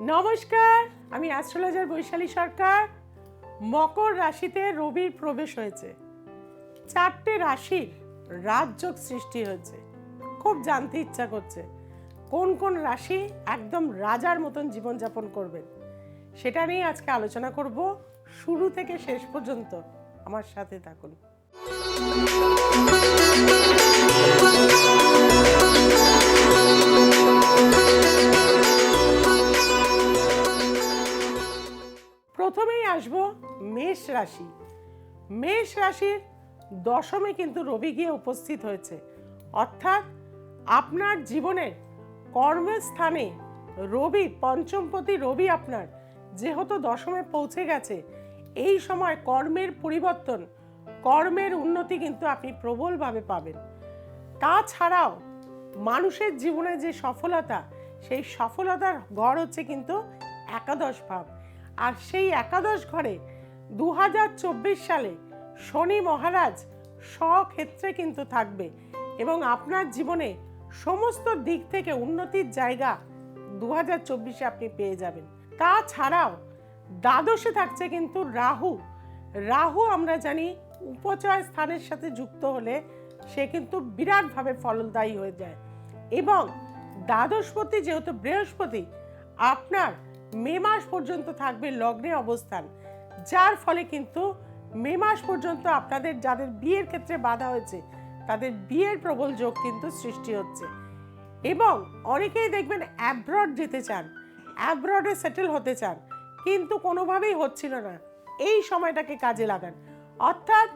নমস্কার, আমি অ্যাস্ট্রোলজার বৈশালী সরকার। মকর রাশিতে রবির প্রবেশ হয়েছে। চারটে রাশির রাজযোগ সৃষ্টি হয়েছে। খুব জানতে ইচ্ছা করছে, কোন কোন রাশি একদম রাজার মতন জীবনযাপন করবেন? সেটা নিয়ে আজকে আলোচনা করব। শুরু থেকে শেষ পর্যন্ত আমার সাথে থাকুন। আসব মেষ রাশি। মেষ রাশির দশমে কিন্তু রবি গিয়ে উপস্থিত হয়েছে। অর্থাৎ আপনার জীবনের কর্মস্থানে রবি, পঞ্চমপতি রবি আপনার যেহেতু দশমে পৌঁছে গেছে, এই সময় কর্মের পরিবর্তন, কর্মের উন্নতি কিন্তু আপনি প্রবলভাবে পাবেন। তাছাড়াও মানুষের জীবনে যে সফলতা, সেই সফলতার ঘর হচ্ছে কিন্তু একাদশ ভাব। আর সেই একাদশ ঘরে দু হাজার চব্বিশ সালে শনি মহারাজ স্বক্ষেত্রে কিন্তু থাকবে এবং আপনার জীবনে সমস্ত দিক থেকে উন্নতির জায়গা দু হাজার চব্বিশে আপনি পেয়ে যাবেন। তাছাড়াও দ্বাদশে থাকছে কিন্তু রাহু। রাহু আমরা জানি উপচয় স্থানের সাথে যুক্ত হলে সে কিন্তু বিরাটভাবে ফলদায়ী হয়ে যায় এবং দ্বাদশপতি যেহেতু বৃহস্পতি, আপনার মে মাস পর্যন্ত থাকবে লগ্নে অবস্থান, যার ফলে কিন্তু মে মাস পর্যন্ত আপনাদের যাদের বিয়ের ক্ষেত্রে বাধা হয়েছে, তাদের বিয়ের প্রবল যোগ কিন্তু সৃষ্টি হচ্ছে। এবং অনেকেই দেখবেন অ্যাব্রড যেতে চান অ্যাব্রডে সেটেল হতে চান, কিন্তু কোনোভাবেই হচ্ছিল না। এই সময়টাকে কাজে লাগান। অর্থাৎ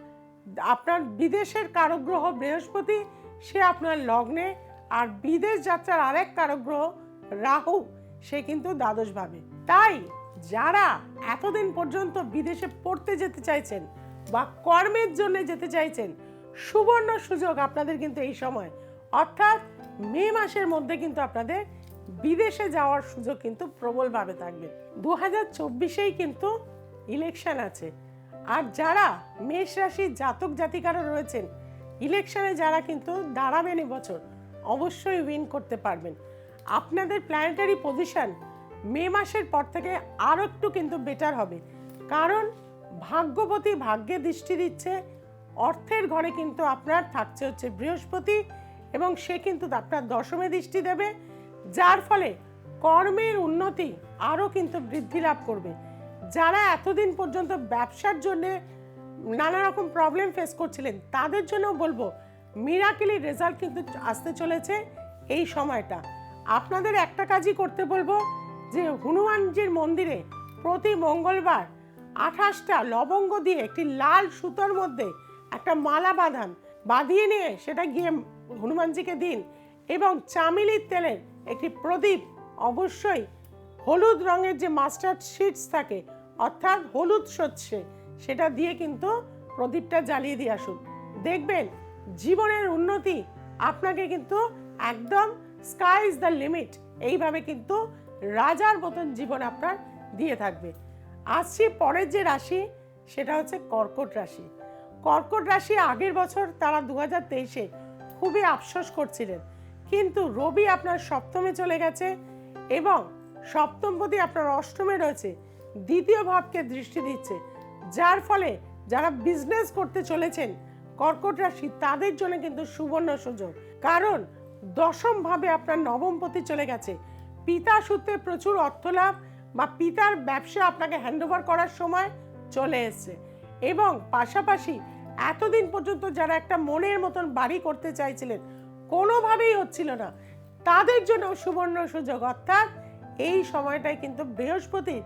আপনার বিদেশের কারগ্রহ বৃহস্পতি, সে আপনার লগ্নে, আর বিদেশ যাত্রার আরেক কারগ্রহ রাহু। সে কিন্তু দ্বাদশ ভাবে। তাই যারা এতদিন পর্যন্ত বিদেশে পড়তে যেতে চাইছেন বা কর্মের জন্য যেতে চাইছেন, সুবর্ণ সুযোগ আপনাদের কিন্তু এই সময়। অর্থাৎ মে মাসের মধ্যে কিন্তু আপনাদের বিদেশে যাওয়ার সুযোগ কিন্তু প্রবলভাবে থাকবে। দু হাজার চব্বিশেই কিন্তু ইলেকশন আছে। আর যারা মেষ রাশির জাতক জাতিকারা রয়েছেন ইলেকশনে যারা কিন্তু দাঁড়াবেন এবছর অবশ্যই উইন করতে পারবেন। আপনাদের প্ল্যানেটারি পজিশন মে মাসের পর থেকে আরও একটু কিন্তু বেটার হবে। কারণ ভাগ্যবতী ভাগ্যে দৃষ্টি দিচ্ছে, অর্থের ঘরে কিন্তু আপনার থাকছে হচ্ছে বৃহস্পতি এবং সে কিন্তু আপনার দশমে দৃষ্টি দেবে, যার ফলে কর্মের উন্নতি আরও কিন্তু বৃদ্ধি লাভ করবে। যারা এতদিন পর্যন্ত ব্যবসার জন্য নানা রকম প্রবলেম ফেস করছিলেন, তাদের জন্য বলব মিরাকেলি রেজাল্ট কিন্তু আসতে চলেছে এই সময়টা। আপনাদের একটা কাজই করতে বলব, যে হনুমানজির মন্দিরে প্রতি মঙ্গলবার আঠাশটা লবঙ্গ দিয়ে একটি লাল সুতোর মধ্যে একটা মালা বাঁধান। বাঁধিয়ে নিয়ে সেটা গিয়ে হনুমানজিকে দিন এবং চামিলির তেলের একটি প্রদীপ, অবশ্যই হলুদ রঙের যে মাস্টার্ড শিটস থাকে, অর্থাৎ হলুদ সচ্ছে সেটা দিয়ে কিন্তু প্রদীপটা জ্বালিয়ে দিয়ে আসুন। দেখবেন জীবনের উন্নতি আপনাকে কিন্তু একদম স্কাই ইজ দ্য লিমিট এইভাবে কিন্তু রাজার মতন জীবন আপনার দিয়ে থাকবে। আসছি পরের যে রাশি, সেটা হচ্ছে কর্কট রাশি। কর্কট রাশি আগের বছর তারা দু হাজার তেইশে খুবই আফসোস করছিলেন। কিন্তু রবি আপনার সপ্তমে চলে গেছে এবং সপ্তম সপ্তমপতি আপনার অষ্টমে রয়েছে। দ্বিতীয় ভাবকে দৃষ্টি দিচ্ছে। যার ফলে যারা বিজনেস করতে চলেছেন, কর্কট রাশি তাদের জন্য কিন্তু সুবর্ণ সুযোগ। কারণ দশম ভাবে আপনার নবমপতি চলে গেছে। পিতা সূত্রে প্রচুর অর্থ লাভ বা পিতার ব্যবসা আপনাকে হ্যান্ডওভার করার সময় চলে এসছে। এবং পাশাপাশি এতদিন পর্যন্ত যারা একটা মনের মতন বাড়ি করতে চাইছিলেন, কোনোভাবেই হচ্ছিল না। তাদের জন্য সুবর্ণ সুযোগ। অর্থাৎ এই সময়টায় কিন্তু বৃহস্পতির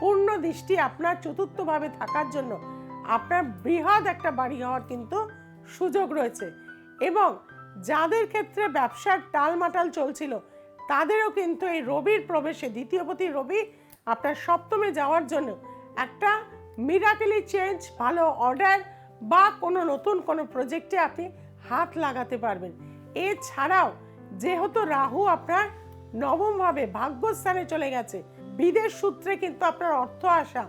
পূর্ণ দৃষ্টি আপনার চতুর্থভাবে থাকার জন্য আপনার বৃহৎ একটা বাড়ি হওয়ার কিন্তু সুযোগ রয়েছে। এবং যাদের ক্ষেত্রে ব্যবসার টালমাটাল চলছিল, তাদেরও কিন্তু এই রবির প্রবেশে দ্বিতীয়পতি রবি আপনার সপ্তমে যাওয়ার জন্য একটা মিরাকেলি চেঞ্জ ভালো অর্ডার বা কোনো নতুন কোনো প্রজেক্টে আপনি হাত লাগাতে পারবেন। এছাড়াও যেহেতু রাহু আপনার নবমভাবে ভাগ্যস্থানে চলে গেছে, বিদেশ সূত্রে কিন্তু আপনার অর্থ আসা,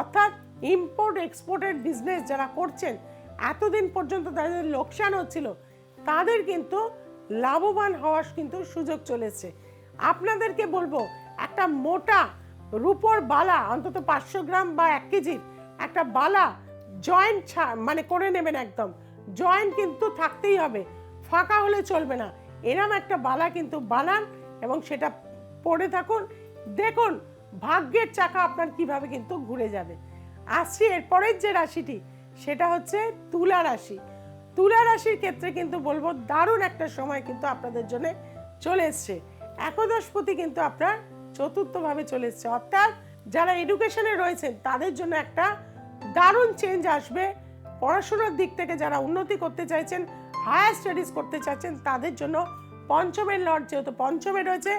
অর্থাৎ ইম্পোর্ট এক্সপোর্টের বিজনেস যারা করছেন, এতদিন পর্যন্ত তাদের লোকসান হচ্ছিল। তাদের কিন্তু লাভবান হওয়ার কিন্তু সুযোগ চলেছে। আপনাদেরকে বলব, একটা মোটা রূপোর বালা, অন্তত পাঁচশো গ্রাম বা এক কেজির একটা বালা জয়েন্ট মানে করে নেবেন একদম। জয়েন্ট কিন্তু থাকতেই হবে, ফাঁকা হলে চলবে না। এরম একটা বালা কিন্তু বানান এবং সেটা পড়ে থাকুন। দেখুন, ভাগ্যের চাকা আপনার কীভাবে কিন্তু ঘুরে যাবে। আসছি এরপরের যে রাশিটি, সেটা হচ্ছে তুলা রাশি। তুলা রাশির ক্ষেত্রে কিন্তু বলব দারুণ একটা সময় কিন্তু আপনাদের জন্য চলে এসছে। একাদশপতি কিন্তু আপনার চতুর্থভাবে চলে এসছে। অর্থাৎ যারা এডুকেশনে রয়েছেন, তাদের জন্য একটা দারুণ চেঞ্জ আসবে। পড়াশোনার দিক থেকে যারা উন্নতি করতে চাইছেন হায়ার স্টাডিজ করতে চাইছেন, তাদের জন্য পঞ্চমের লর্ড যেহেতু পঞ্চমে রয়েছে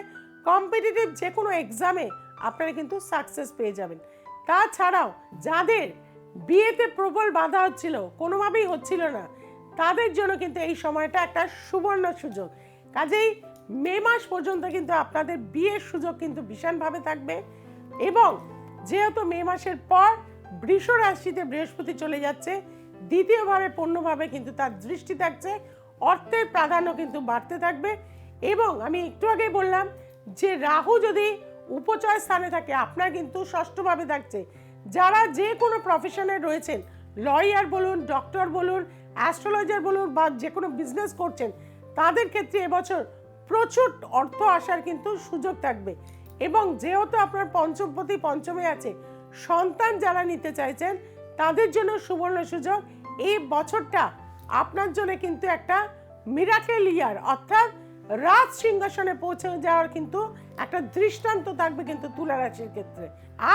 কম্পিটিটিভ যে কোনো এক্সামে আপনারা কিন্তু সাকসেস পেয়ে যাবেন। তাছাড়াও যাদের বিয়েতে প্রবল বাধা হচ্ছিল, কোনোভাবেই হচ্ছিল না তাদের জন্য কিন্তু এই সময়টা একটা সুবর্ণ সুযোগ। কাজেই মে মাস পর্যন্ত কিন্তু আপনাদের বিয়ের সুযোগ কিন্তু ভীষণভাবে থাকবে এবং যেহেতু মে মাসের পর বৃষ রাশিতে বৃহস্পতি চলে যাচ্ছে দ্বিতীয়ভাবে পূর্ণভাবে কিন্তু তার দৃষ্টি থাকছে, অর্থের প্রাধান্য কিন্তু বাড়তে থাকবে এবং আমি একটু আগে বললাম যে রাহু যদি উপচয় স্থানে থাকে, আপনার কিন্তু ষষ্ঠভাবে থাকছে। যারা যে কোনো প্রফেশনে রয়েছেন লয়ার বলুন ডক্টর বলুন অ্যাস্ট্রোলজার বলুন বা যে কোনো বিজনেস করছেন, তাদের ক্ষেত্রে এবছর প্রচুর অর্থ আসার কিন্তু সুযোগ থাকবে। এবং যেহেতু আপনার পঞ্চমপতি পঞ্চমে আছে, সন্তান যারা নিতে চাইছেন, তাদের জন্য সুবর্ণ সুযোগ। এই বছরটা আপনার জন্য কিন্তু একটা মিরাকেল ইয়ার অর্থাৎ রাজ সিংহাসনে পৌঁছে যাওয়ার কিন্তু একটা দৃষ্টান্ত থাকবে কিন্তু তুলা রাশির ক্ষেত্রে।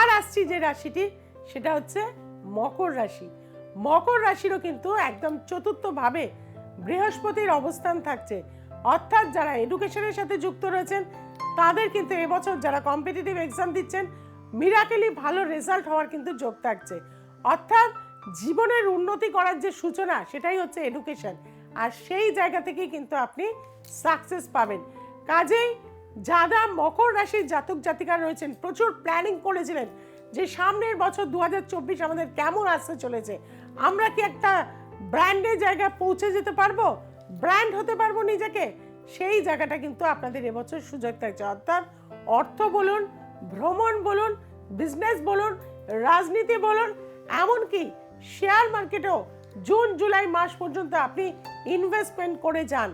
আর আসছি যে রাশিটি, সেটা হচ্ছে মকর রাশি। মকর রাশিরও কিন্তু একদম চতুর্থভাবে বৃহস্পতির অবস্থান থাকছে। অর্থাৎ যারা এডুকেশনের সাথে যুক্ত রয়েছেন, তাদের কিন্তু এবছর যারা কম্পিটিটিভ এক্সাম দিচ্ছেন মিরাকেলি ভালো রেজাল্ট হওয়ার কিন্তু যোগ থাকছে। অর্থাৎ জীবনের উন্নতি করার যে সূচনা, সেটাই হচ্ছে এডুকেশন আর সেই জায়গা থেকেই কিন্তু আপনি সাকসেস পাবেন। কাজেই যারা মকর রাশির জাতক জাতিকা রয়েছেন, প্রচুর প্ল্যানিং করেছিলেন যে সামনের বছর দু হাজার চব্বিশ আমাদের কেমন আসতে চলেছে। আমরা কি একটা ব্র্যান্ডের জায়গায় পৌঁছে যেতে পারব? ব্র্যান্ড হতে পারব নিজেকে? সেই জায়গাটা কিন্তু আপনাদের এবছর সুযোগ থাকছে অর্থাৎ অর্থ বলুন, ভ্রমণ বলুন বিজনেস বলুন, রাজনীতি বলুন, এমনকি শেয়ার মার্কেটেও জুন, জুলাই মাস পর্যন্ত আপনি ইনভেস্টমেন্ট করে যান।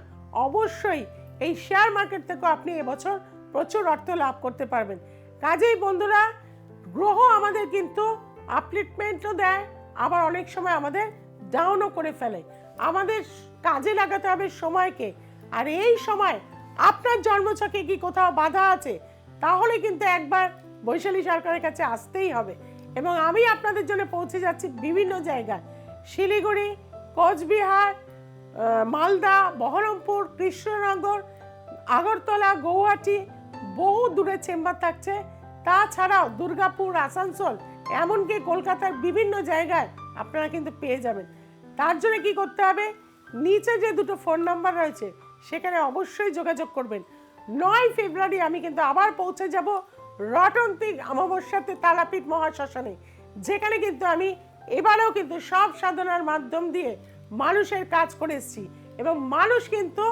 অবশ্যই এই শেয়ার মার্কেট থেকেও আপনি এবছর প্রচুর অর্থ লাভ করতে পারবেন। কাজেই বন্ধুরা, গ্রহ আমাদের কিন্তু আপলিটমেন্টও দেয় আবার অনেক সময় আমাদের ডাউনও করে ফেলে। আমাদের কাজে লাগাতে হবে সময়কে। আর এই সময় আপনার জন্মছকে কি কোথাও বাধা আছে? তাহলে কিন্তু একবার বৈশালী সরকারের কাছে আসতেই হবে। এবং আমি আপনাদের জন্য পৌঁছে যাচ্ছি বিভিন্ন জায়গায়। শিলিগুড়ি, কোচবিহার মালদা, বহরমপুর, কৃষ্ণনগর, আগরতলা, গৌহাটি, বহু দূরে চেম্বার থাকছে। তাছাড়াও দুর্গাপুর, আসানসোল এমনকি কলকাতার বিভিন্ন জায়গায় আপনারা কিন্তু পেয়ে যাবেন। তার জন্য কি করতে হবে? নিচে যে দুটো ফোন নাম্বার রয়েছে, সেখানে অবশ্যই যোগাযোগ করবেন। নয় ফেব্রুয়ারি আমি কিন্তু আবার পৌঁছে যাব রটন্তিক অমাবস্যাতে তারাপীঠ মহাশ্মশানে, যেখানে কিন্তু আমি এবারেও কিন্তু সব সাধনার মাধ্যম দিয়ে মানুষের কাজ করে এসেছি এবং মানুষ কিন্তু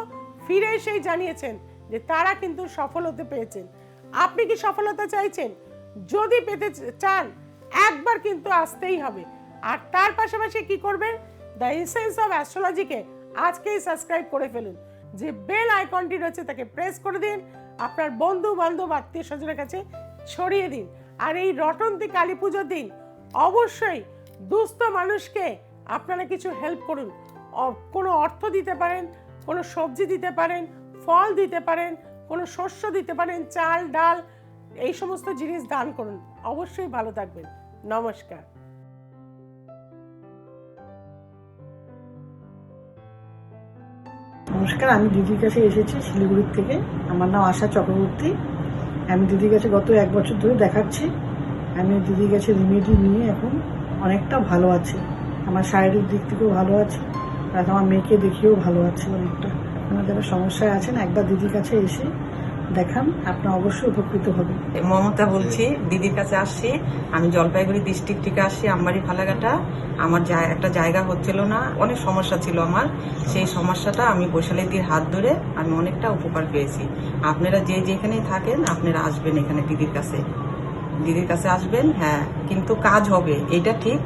ফিরে এসেই জানিয়েছেন যে তারা কিন্তু সফল হতে পেরেছেন আপনি কি সফলতা চাইছেন? যদি পেতে চান একবার কিন্তু আসতেই হবে। আর তার পাশাপাশি কি করবেন? দ্য এসেন্স অফ অ্যাস্ট্রোলজিকে আজকেই সাবস্ক্রাইব করে ফেলুন। যে বেল আইকনটি রয়েছে তাকে প্রেস করে দিন, আপনার বন্ধু বান্ধব আত্মীয় স্বজনের কাছে ছড়িয়ে দিন। আর এই রটন্তি কালী পুজোর দিন অবশ্যই দুস্থ মানুষকে আপনারা কিছু হেল্প করুন। কোনো অর্থ দিতে পারেন, কোনো সবজি দিতে পারেন, ফল দিতে পারেন, কোনো শস্য দিতে পারেন, চাল, ডাল, এই সমস্ত জিনিস দান করুন। অবশ্যই ভালো থাকবেন। নমস্কার। নমস্কার, আমি দিদির কাছে এসেছি শিলিগুড়ির থেকে। আমার নাম আশা চক্রবর্তী। আমি দিদির কাছে গত এক বছর ধরে দেখাচ্ছি। আমি দিদির কাছে রিমেডি নিয়ে এখন অনেকটা ভালো আছি। আমার শারীরিক দিক থেকেও ভালো আছি। আর আমার মেয়েকে দেখিয়েও ভালো আছে অনেকটা। আপনারা যারা সমস্যায় আছেন, একবার দিদির কাছে এসে দেখান আপনি অবশ্যই উপকৃত হবেন। মমতা বলছি, দিদির কাছে আসছি। আমি জলপাইগুড়ি ডিস্ট্রিক্ট থেকে আসছি আমবাড়ি ফালাঘাটা আমার একটা জায়গা হচ্ছিল না, অনেক সমস্যা ছিল আমার। সেই সমস্যাটা আমি বৈশালীদির হাত ধরে আমি অনেকটা উপকার পেয়েছি। আপনারা যে যেখানেই থাকেন, আপনারা আসবেন এখানে দিদির কাছে। দিদির কাছে আসবেন হ্যাঁ কিন্তু কাজ হবে, এটা ঠিক।